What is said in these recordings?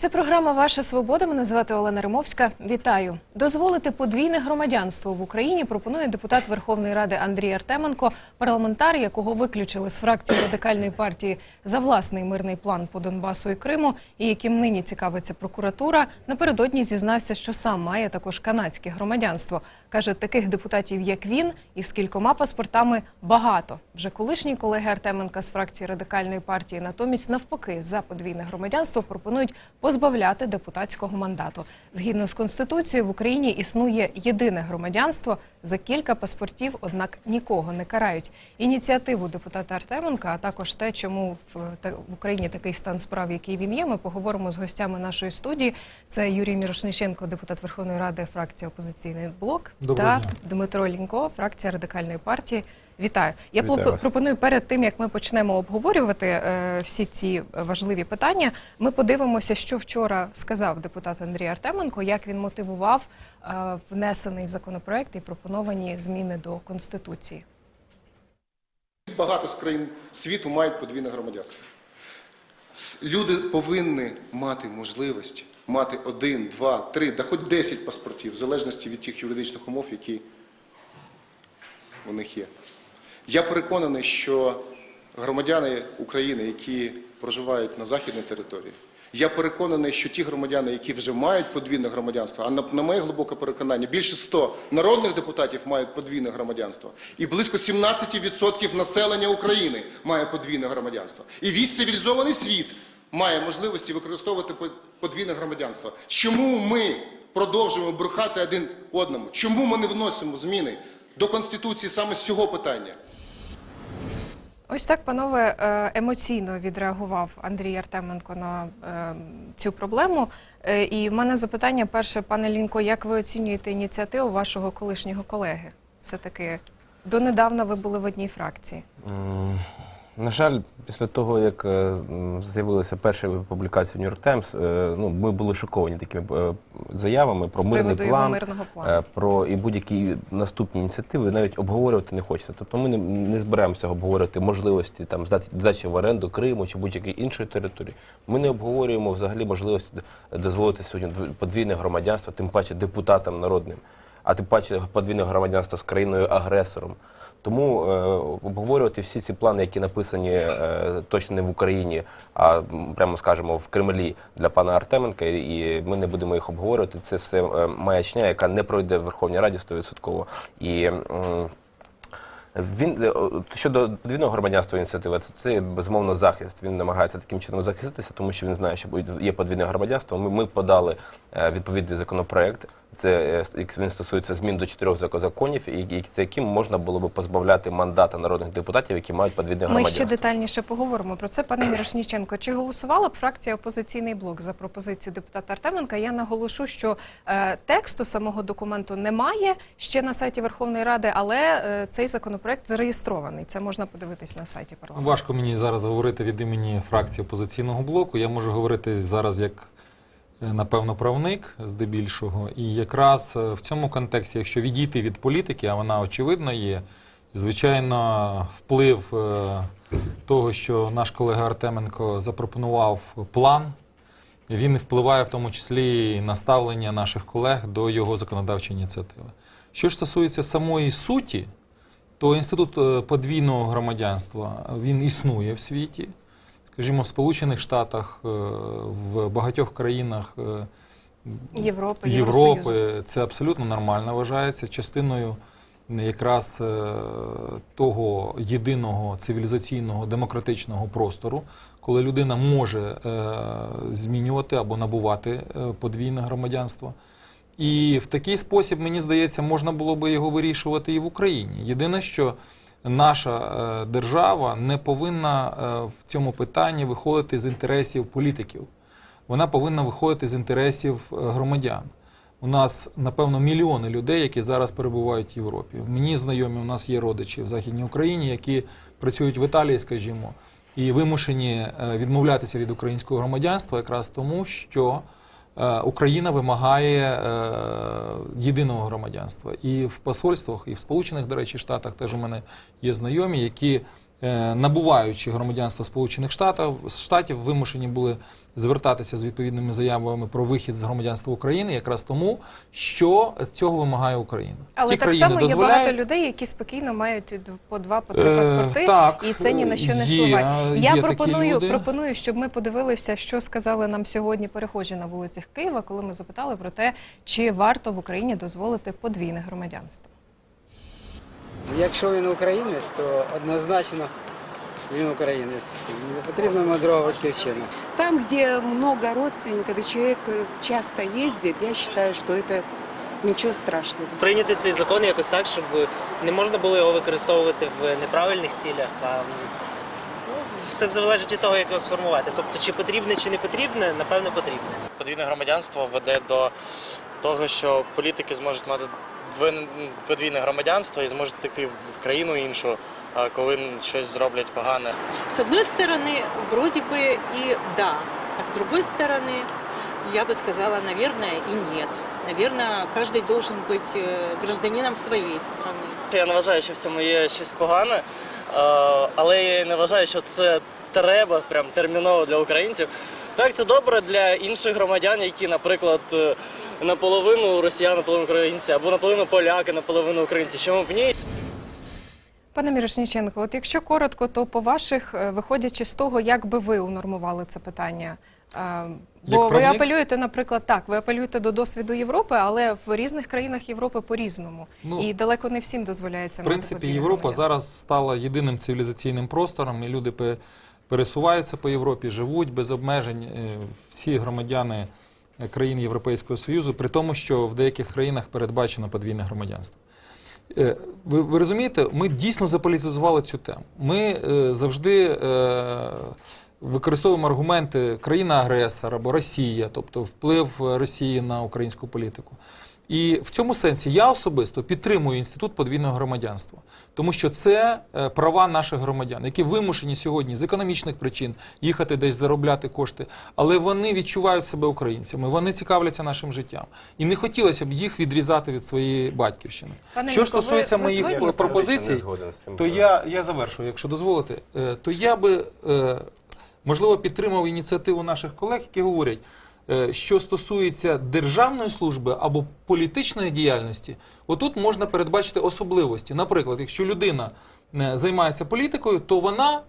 Це програма Ваша свобода. Мене звати Олена Римовська. Вітаю. Дозволити подвійне громадянство в Україні пропонує депутат Верховної Ради Андрій Артеменко, парламентар, якого виключили з фракції радикальної партії за власний мирний план по Донбасу і Криму, і яким нині цікавиться прокуратура. Напередодні зізнався, що сам має також канадське громадянство. Каже, таких депутатів, як він, і з кількома паспортами багато. Вже колишні колеги Артеменка з фракції радикальної партії, натомість навпаки, за подвійне громадянство пропонують позбавляти депутатського мандату. Згідно з конституцією, в Україні існує єдине громадянство за кілька паспортів, однак нікого не карають. Ініціативу депутата Артеменка, а також те, чому в, в Україні такий стан справ, який він є. Ми поговоримо з гостями нашої студії. Це Юрій Мірошниченко, депутат Верховної Ради, фракція опозиційний блок, Доброго та дня. Дмитро Лінько, фракція радикальної партії. Вітаю. Я Вітаю вас. пропоную перед тим, як ми почнемо обговорювати е, всі ці важливі питання. Ми подивимося, що вчора сказав депутат Андрій Артеменко, як він мотивував е, внесений законопроект і пропоновані зміни до конституції. Багато з країн світу мають подвійне громадянство. Люди повинні мати можливість мати один, два, три, да хоч 10 паспортів, в залежності від тих юридичних умов, які у них є. Я переконаний, що громадяни України, які проживають на західній території, я переконаний, що ті громадяни, які вже мають подвійне громадянство, а на, на моє глибоке переконання, більше 100 народних депутатів мають подвійне громадянство, і близько 17% населення України має подвійне громадянство. І весь цивілізований світ має можливості використовувати подвійне громадянство. Чому ми продовжуємо брехати один одному? Чому ми не вносимо зміни до Конституції саме з цього питання? Ось так, панове, е, емоційно відреагував Андрій Артеменко на е, цю проблему. Е, І в мене запитання перше, пане Лінько, як ви оцінюєте ініціативу вашого колишнього колеги? Все таки донедавна ви були в одній фракції. На жаль, після того, як е, з'явилися перші публікації в Нью-Йорк Таймс, е, ну, ми були шоковані такими е, заявами про мирний план, мирного плану. про і будь-які наступні ініціативи навіть обговорювати не хочеться. Тобто ми не, не збираємося обговорювати можливості там здачі в оренду Криму чи будь-якої іншої території. Ми не обговорюємо взагалі можливості дозволити сьогодні дв- подвійне громадянство, тим паче депутатам народним, а тим паче подвійне громадянство з країною агресором. Тому е, обговорювати всі ці плани, які написані е, точно не в Україні, а прямо скажемо в Кремлі для пана Артеменка, і, ми не будемо їх обговорювати. Це все е, маячня, яка не пройде в Верховній Раді 100%. І м, він е, щодо подвійного громадянства ініціативи, це, це безумовно захист. Він намагається таким чином захиститися, тому що він знає, що є подвійне громадянство. Ми, ми подали е, відповідний законопроект. Це е, він стосується змін до чотирьох зак- законів, і, і це яким можна було би позбавляти мандата народних депутатів, які мають подвійне Ми ще детальніше поговоримо про це. Пане Мірошніченко, чи голосувала б фракція опозиційний блок за пропозицію депутата Артеменка? Я наголошу, що е, тексту самого документу немає ще на сайті Верховної Ради, але е, цей законопроект зареєстрований. Це можна подивитись на сайті парламенту. Важко мені зараз говорити від імені фракції опозиційного блоку. Я можу говорити зараз як, напевно, правник здебільшого. І якраз е, в цьому контексті, якщо відійти від політики, а вона очевидно є, звичайно, вплив е, того, що наш колега Артеменко запропонував план. Він впливає в тому числі на ставлення наших колег до його законодавчої ініціативи. Що ж стосується самої суті, то інститут е, подвійного громадянства він існує в світі. Скажімо, в Сполучених Штатах, е, в багатьох країнах е, Європи, Європи це абсолютно нормально вважається частиною якраз е, того єдиного цивілізаційного демократичного простору, коли людина може змінювати або набувати подвійне громадянство. І в такий спосіб, мені здається, можна було би його вирішувати і в Україні. Єдине, що наша е, держава не повинна е, в цьому питанні виходити з інтересів політиків. Вона повинна виходити з інтересів е, громадян. У нас, напевно, мільйони людей, які зараз перебувають в Європі. Мені знайомі, у нас є родичі в Західній Україні, які працюють в Італії, скажімо, і вимушені відмовлятися від українського громадянства якраз тому, що Україна вимагає е, єдиного громадянства. І в посольствах, і в Сполучених, до речі, Штатах теж у мене є знайомі, які е, набуваючи громадянства Сполучених Штатів, Штатів, вимушені були звертатися з відповідними заявами про вихід з громадянства України, якраз тому, що цього вимагає Україна. Але Ті так само є багато людей, які спокійно мають по два по три Е, паспорти, так, і це ні на що не впливає. є Я такі люди. пропоную, щоб ми подивилися, що сказали нам сьогодні перехожі на вулицях Києва, коли ми запитали про те, чи варто в Україні дозволити подвійне громадянство. Якщо він українець, то однозначно він українець. Не потрібно мудрого батьківщину. Там, где много родственников и человек э, часто ездит, я считаю, что это ничего страшного. прийняти цей закон якось так, щоб не можна було його використовувати в неправильних цілях, а все залежить від того, як його сформувати. Тобто, чи потрібне, чи не потрібне, напевно, потрібне. Подвійне громадянство веде до того, що політики зможуть мати подвійне громадянство і зможуть втекти в в країну іншу, а, коли щось зроблять погане. С одной стороны, вроде бы и да, а с другой стороны, я бы сказала, наверное, и нет. Наверное, каждый должен быть э, гражданином своей страны. Я не вважаю, що в цьому є щось погане, е, але я не вважаю, що це треба прям терміново для українців. Так, це добре для інших громадян, які, наприклад, е, наполовину росіяни, наполовину українці, або наполовину поляки, наполовину українці. Чому б ні? Пане Мірошніченко, от якщо коротко, то по ваших, е, виходячи з того, як би ви унормували це питання. е, Бо ви апелюєте, наприклад, так, ви апелюєте до досвіду Європи, але в різних країнах Європи по-різному. Ну, і далеко не всім дозволяється В принципі, Європа зараз стала єдиним цивілізаційним простором, і люди пересуваються по Європі, живуть без обмежень. Е, Всі громадяни країн Європейського Союзу, при тому, що в деяких країнах передбачено подвійне громадянство. Е, Ви, ви розумієте, ми дійсно заполітизували цю тему. Ми е, завжди е, використовуємо аргументи країна-агресор або Росія, тобто вплив Росії на українську політику. І в цьому сенсі я особисто підтримую інститут подвійного громадянства, тому що це е, права наших громадян, які вимушені сьогодні з економічних причин їхати десь заробляти кошти, але вони відчувають себе українцями, вони цікавляться нашим життям. І не хотілося б їх відрізати від своєї батьківщини. Пане що ви- стосується ви моїх цим? пропозицій, то я, я завершую, якщо дозволите, Е, то я би е, можливо підтримав ініціативу наших колег, які говорять, що стосується державної служби або політичної діяльності, отут можна передбачити особливості. Наприклад, якщо людина е, займається політикою, то вона е,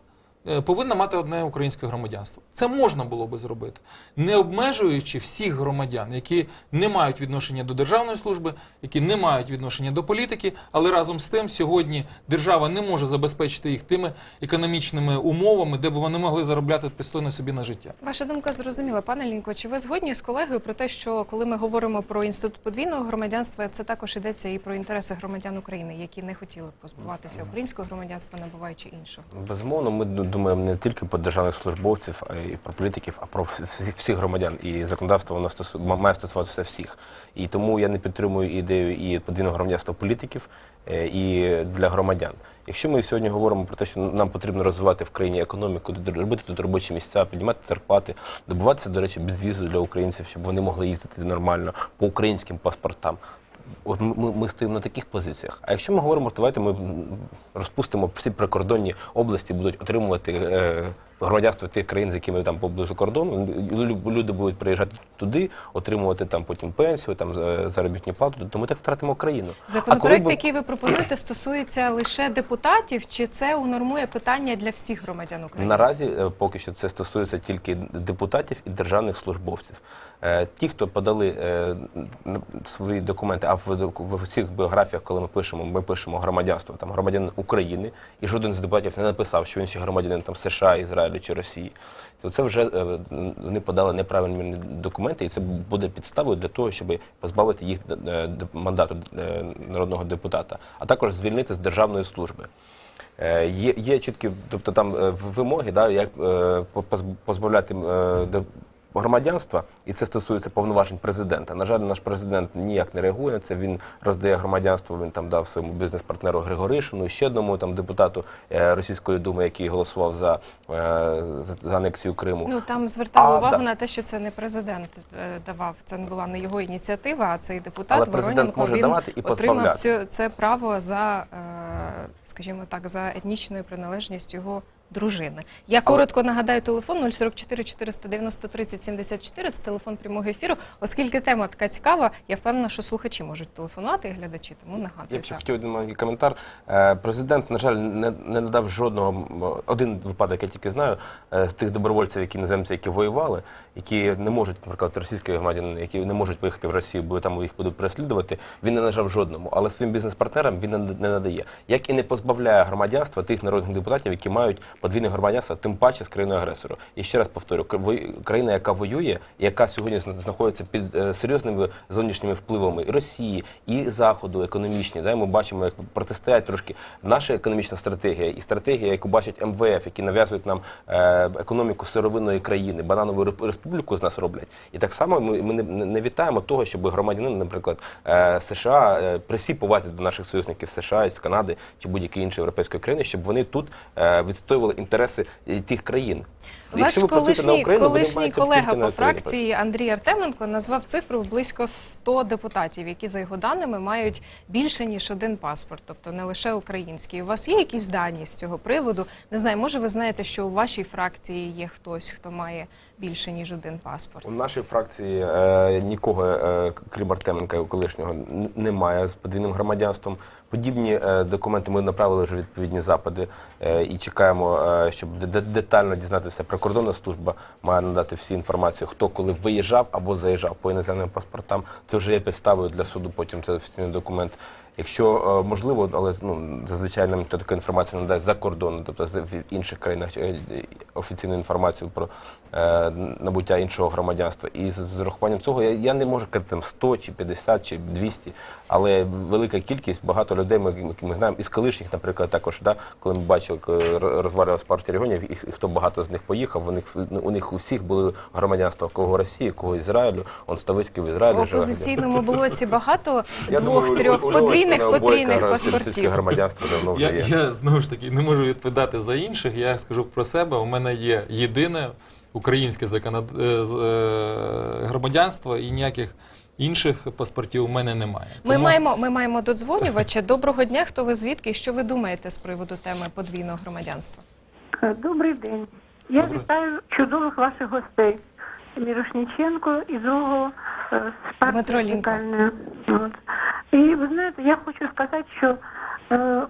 повинна мати одне українське громадянство. Це можна було би зробити, не обмежуючи всіх громадян, які не мають відношення до державної служби, які не мають відношення до політики, але разом з тим сьогодні держава не може забезпечити їх тими економічними умовами, де б вони могли заробляти пристойно собі на життя. Ваша думка зрозуміла, пане Лінько. Чи ви згодні з колегою про те, що коли ми говоримо про інститут подвійного громадянства, це також йдеться і про інтереси громадян України, які не хотіли позбуватися українського громадянства, набуваючи іншого? Безумовно, ми ду- думаємо не тільки про державних службовців, а й про політиків, а про всі- всіх громадян. І законодавство воно стосу- має стосуватися всіх. І тому я не підтримую ідею і подвійного громадянства політиків, е, і для громадян. Якщо ми сьогодні говоримо про те, що нам потрібно розвивати в країні економіку, робити тут робочі місця, піднімати зарплати, добуватися, до речі, безвізу для українців, щоб вони могли їздити нормально по українським паспортам. От ми, ми, стоїмо на таких позиціях. А якщо ми говоримо, давайте ми розпустимо всі прикордонні області, будуть отримувати е, громадянство тих країн, з якими там поблизу кордону. Люди будуть приїжджати туди, отримувати там потім пенсію, там заробітну плату. То ми так втратимо країну. Законопроект, би- який ви пропонуєте, стосується лише депутатів, чи це унормує питання для всіх громадян України? Наразі е, поки що це стосується тільки депутатів і державних службовців. Е, Ті, хто подали е, свої документи, а в, всіх біографіях, коли ми пишемо, ми пишемо громадянство там громадянин України, і жоден з депутатів не написав, що він ще громадянин там США, Ізраїлю чи Росії. То це вже е, вони подали неправильні документи, і це буде підставою для того, щоб позбавити їх мандату народного депутата, а також звільнити з державної служби. Є, є чіткі, тобто там вимоги, да, як по- позбавляти громадянства, і це стосується повноважень президента. На жаль, наш президент ніяк не реагує на це. Він роздає громадянство. Він там дав своєму бізнес-партнеру Григоришину, ще одному там депутату е, Російської думи, який голосував за, е, за, за анексію Криму. Ну там звертали А, увагу да. на те, що це не президент е, давав. Це не була не його ініціатива, а цей депутат Але президент Вороненко, може він давати і отримав цю, це право за скажімо так, за етнічною приналежністю його дружини. Я коротко нагадаю телефон 044 490 30 74, Це телефон прямого ефіру. Оскільки тема така цікава, я впевнена, що слухачі можуть телефонувати і глядачі, тому нагадую. Я б ще хотів один маленький коментар. Е, Президент, на жаль, не, не надав жодного один випадок, я тільки знаю, е, з тих добровольців, які іноземці, які воювали, які не можуть, наприклад, російські громадяни, які не можуть поїхати в Росію, бо там їх будуть переслідувати. Він не нажав жодному, але своїм бізнес-партнерам він не надає. Як і не позбавляє громадянства тих народних депутатів, які мають подвійне громадянство, тим паче з країною агресором. І ще раз повторю, кр- країна, яка воює, яка сьогодні зна- знаходиться під е, серйозними зовнішніми впливами і Росії, і Заходу, економічні. Да, ми бачимо, як протистоять трошки наша економічна стратегія і стратегія, яку бачать МВФ, які нав'язують нам е, економіку сировинної країни, бананову республіку з нас роблять. І так само ми, не, вітаємо того, щоб громадянин, наприклад, е, США при всій повазі до наших союзників США, з Канади чи будь-якої іншої європейської країни, щоб вони тут е, відстоювали інтереси е, тих країн. Ваш ви працюєте на колишній, Україну, колишній маєте колега по фракції Андрій Артеменко назвав цифру близько 100 депутатів, які за його даними мають більше ніж один паспорт, тобто не лише український. У вас є якісь дані з цього приводу? Не знаю, може ви знаєте, що у вашій фракції є хтось, хто має більше ніж один паспорт? У нашій фракції е, нікого, е, крім Артеменка колишнього, немає з подвійним громадянством. Подібні е, документи ми направили вже відповідні запити е, і чекаємо, е, щоб де- де- детально дізнатися. Прикордонна служба має надати всі інформацію, хто коли виїжджав або заїжджав по іноземним паспортам. Це вже є підставою для суду. Потім це офіційний документ. Якщо е, можливо, але ну зазвичай нам ніхто таку інформацію надасть за кордоном, тобто в інших країнах е, офіційну інформацію про е, набуття іншого громадянства. І з, з урахуванням цього я, я не можу казати там 100 чи 50 чи 200, але велика кількість, багато людей ми, які ми знаємо, із колишніх, наприклад, також, да, коли ми бачили, коли партія регіонів, і, і хто багато з них поїхав, у них у них у всіх були громадянства кого Росії, кого Ізраїлю. Он Ставицький в В Ізраїлі живе. опозиційному блоці багато двох-трьох Льовочкина потрійних потрійних паспортів. громадянство давно вже Я, є. я знову ж таки не можу відповідати за інших. Я скажу про себе. У мене є єдине українське законод... е, е, громадянство і ніяких інших паспортів у мене немає. Ми Тому- маємо ми маємо додзвонювача. Доброго дня. Хто ви звідки? Що ви думаєте з приводу теми подвійного громадянства? Е, Добрий день. Я Добрий. вітаю чудових ваших гостей. Мірошніченко і другого з Дмитро Лінько. І ви знаєте, я хочу сказати, що е,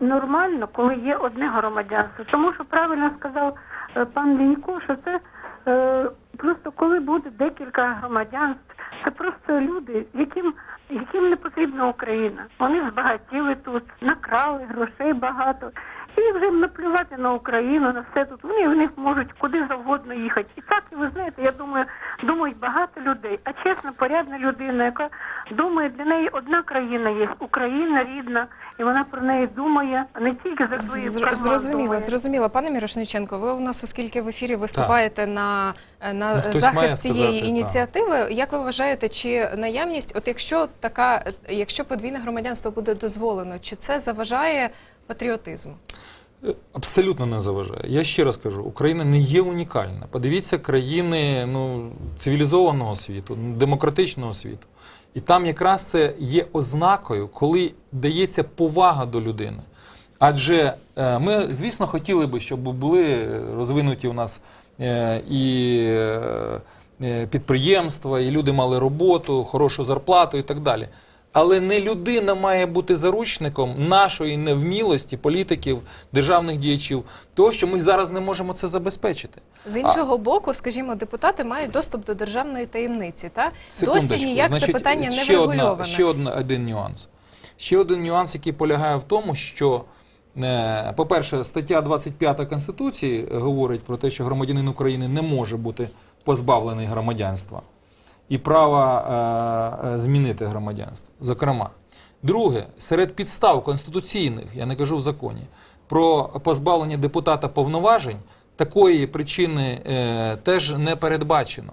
нормально, коли є одне громадянство. Тому що правильно сказав е, пан Лінько, що це е, просто коли буде декілька громадянств, це просто люди, яким, яким не потрібна Україна. Вони збагатіли тут, накрали грошей багато. І вже наплювати на Україну, на все тут. Вони в них можуть куди завгодно їхати. І так, і ви знаєте, я думаю, думають багато людей. А чесна, порядна людина, яка думає, для неї одна країна є Україна рідна, і вона про неї думає, не тільки за свої Зр- Зрозуміло, зрозуміло. Пане Мірошниченко, ви у нас, оскільки в ефірі виступаєте на, на хтось захист цієї сказати, ініціативи, як ви вважаєте, чи наявність, от якщо така, якщо подвійне громадянство буде дозволено, чи це заважає патріотизму? Абсолютно не заважає. Я ще раз кажу, Україна не є унікальна. Подивіться країни ну, цивілізованого світу, демократичного світу. І там якраз це є ознакою, коли дається повага до людини. Адже е, ми, звісно, хотіли би, щоб були розвинуті у нас е, і е, підприємства, і люди мали роботу, хорошу зарплату і так далі. Але не людина має бути заручником нашої невмілості політиків, державних діячів, того, що ми зараз не можемо це забезпечити. З іншого боку, скажімо, депутати мають доступ до державної таємниці. Та досі ніяк Значить, це питання не ще одна, ще одна, один нюанс. Ще один нюанс, який полягає в тому, що, е, по-перше, стаття 25 Конституції говорить про те, що громадянин України не може бути позбавлений громадянства і права е, е, змінити громадянство. Зокрема, друге, серед підстав конституційних, я не кажу в законі, про позбавлення депутата повноважень такої причини е, теж не передбачено.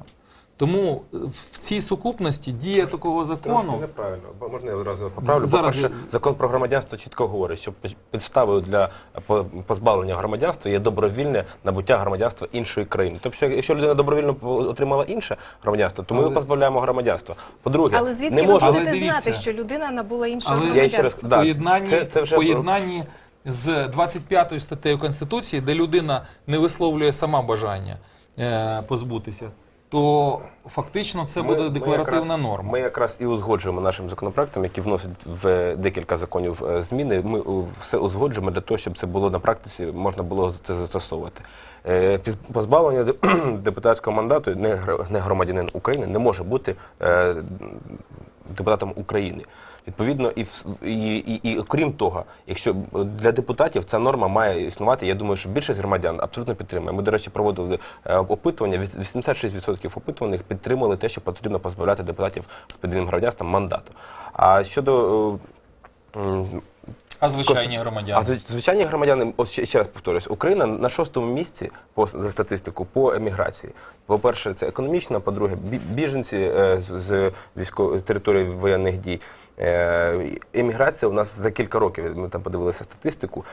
Тому в цій сукупності дія такого Трошки закону. неправильно. Бо Можна я одразу поправлю? Зараз По-перше, закон про громадянство чітко говорить, що підставою для по- позбавлення громадянства є добровільне набуття громадянства іншої країни. Тобто, якщо людина добровільно отримала інше громадянство, то ми Але- позбавляємо громадянства. По-друге, Але звідки не ви може Але будете дивіться. знати, що людина набула інше Але- Я ще раз- Да, поєднанні, це- це вже- поєднанні з 25 статтею Конституції, де людина не висловлює сама бажання е, позбутися, то фактично це буде декларативна якраз, норма. Ми якраз і узгоджуємо нашим законопроектом, які вносять в декілька законів е, зміни. Ми е, все узгоджуємо для того, щоб це було на практиці, можна було це застосовувати. Е, Позбавлення де- депутатського мандату не гр- громадянин України не може бути е, депутатом України. Відповідно, і, і, і, і окрім того, якщо для депутатів ця норма має існувати, я думаю, що більшість громадян абсолютно підтримує. Ми, до речі, проводили е, опитування. 86% опитуваних підтримали те, що потрібно позбавляти депутатів з подвійним громадянством мандату. А щодо е, А звичайні громадяни. а звичайні громадяни, от ще, ще раз повторюсь, Україна на шостому місці по за статистику по еміграції. По-перше, це економічна, по-друге, біженці е, з, з військової території воєнних дій. Е, Еміграція у нас за кілька років. Ми там подивилися статистику.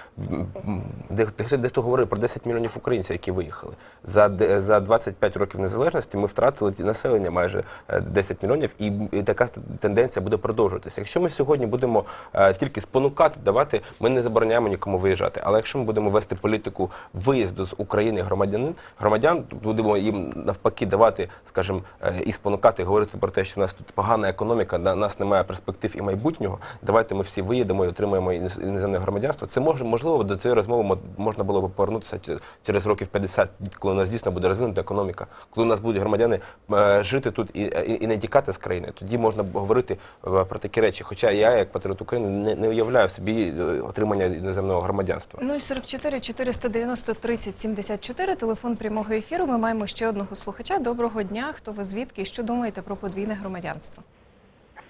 Де, дехто говорив про 10 мільйонів українців, які виїхали. За, за 25 років незалежності ми втратили населення майже е, 10 мільйонів, і, така тенденція буде продовжуватися. Якщо ми сьогодні будемо е, тільки спонукати, давати, ми не забороняємо нікому виїжджати. Але якщо ми будемо вести політику виїзду з України громадянин, громадян, будемо їм навпаки давати, скажімо, е, і спонукати, говорити про те, що в нас тут погана економіка, на нас немає перспектив і майбутнього. Давайте ми всі виїдемо і отримаємо іноземне громадянство. Це може можливо до цієї розмови мо- можна було б повернутися через років 50, коли у нас дійсно буде розвинута економіка, коли у нас будуть громадяни е, жити тут і, і, і не тікати з країни. Тоді можна говорити е, про такі речі. Хоча я, як патріот України, не, не уявляю собі е, отримання іноземного громадянства. 044 490 30 74, телефон прямого ефіру. Ми маємо ще одного слухача. Доброго дня. Хто ви звідки? Що думаєте про подвійне громадянство?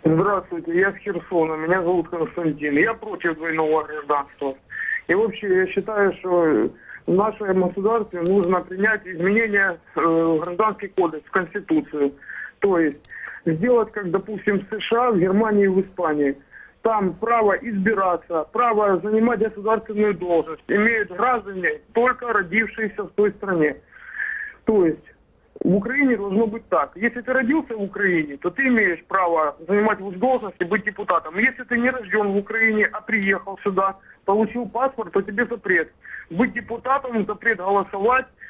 Здравствуйте, я с Херсона, меня зовут Константин. Я против двойного гражданства. И вообще я считаю, что в нашем государстве нужно принять изменения э, в гражданский кодекс, в Конституцию. То есть сделать, как, допустим, в США, в Германии и в Испании. Там право избираться, право занимать государственную должность имеют граждане, только родившиеся в той стране. То есть в Украине должно быть так. Если ты родился в Украине, то ты имеешь право занимать должность и быть депутатом. Если ты не рожден в Украине, а приехал сюда, получил паспорт, то тебе запрет быть депутатом, запрет голосовать, э,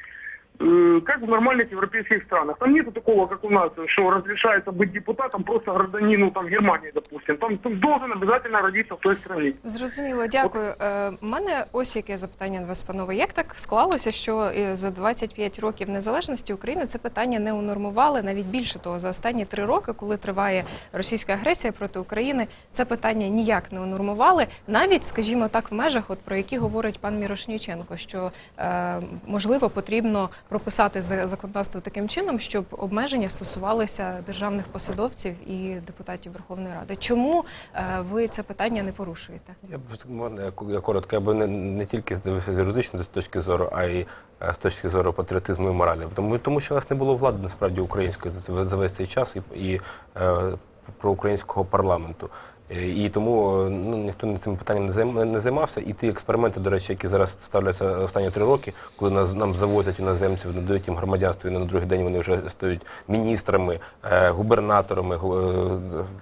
как в нормальных европейских странах. Там нету такого, как у нас, что разрешается быть депутатом просто гражданину там, Германии, допустим. Там ты должен обязательно родиться в той стране. Зрозуміло, дякую. Е, У мене ось яке запитання до вас, панове. Як так склалося, що е, за 25 років незалежності України це питання не унормували? Навіть більше того, за останні три роки, коли триває російська агресія проти України, це питання ніяк не унормували. Навіть, скажімо так, в межах, от про які говорить пан Мірошніченко, що е, можливо потрібно прописати за- законодавство таким чином, щоб обмеження стосувалися державних посадовців і депутатів Верховної Ради. Чому е, ви це питання не порушуєте? Я б можна я коротко, я би не, не тільки здивився з юридичної точки зору, а й е, з точки зору патріотизму і моралі. Тому, тому що у нас не було влади насправді української за, за весь цей час і, і е, проукраїнського парламенту. Е, І тому е, ну, ніхто цим питанням не займався. І ті експерименти, до речі, які зараз ставляться останні три роки, коли нас нам завозять іноземців, надають їм громадянство, і на другий день вони вже стають міністрами, е, губернаторами, гу-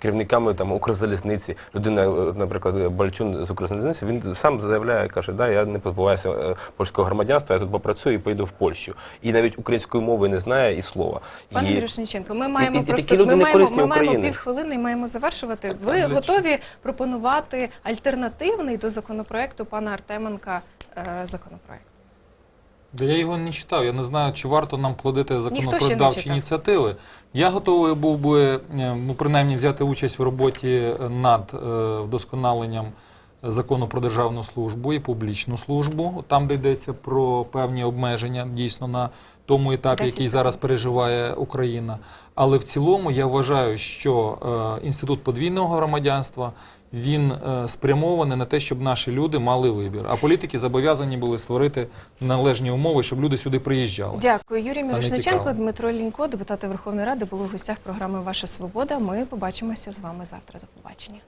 керівниками там Укрзалізниці. Людина, е, наприклад, Бальчун з Укрзалізниці, він сам заявляє, каже, да, я не позбуваюся е, польського громадянства, я тут попрацюю і поїду в Польщу. І навіть української мови не знає і слова. Пане і... Мірошниченко, ми маємо і такі просто люди ми маємо, ми маємо півхвилини і маємо завершувати. Ви для готові пропонувати альтернативний до законопроекту пана Артеменка е, законопроект? Да я його не читав. Я не знаю, чи варто нам плодити не законодавчі ініціативи. Я готовий був би е, ну, принаймні взяти участь в роботі над е, вдосконаленням закону про державну службу і публічну службу, там, де йдеться про певні обмеження дійсно на тому етапі, який зараз переживає Україна. Але в цілому я вважаю, що е, інститут подвійного громадянства він е, спрямований на те, щоб наші люди мали вибір. А політики зобов'язані були створити належні умови, щоб люди сюди приїжджали. Дякую, Юрій Мірошниченко, Дмитро Лінько, депутати Верховної Ради, були в гостях програми Ваша Свобода. Ми побачимося з вами завтра. До побачення.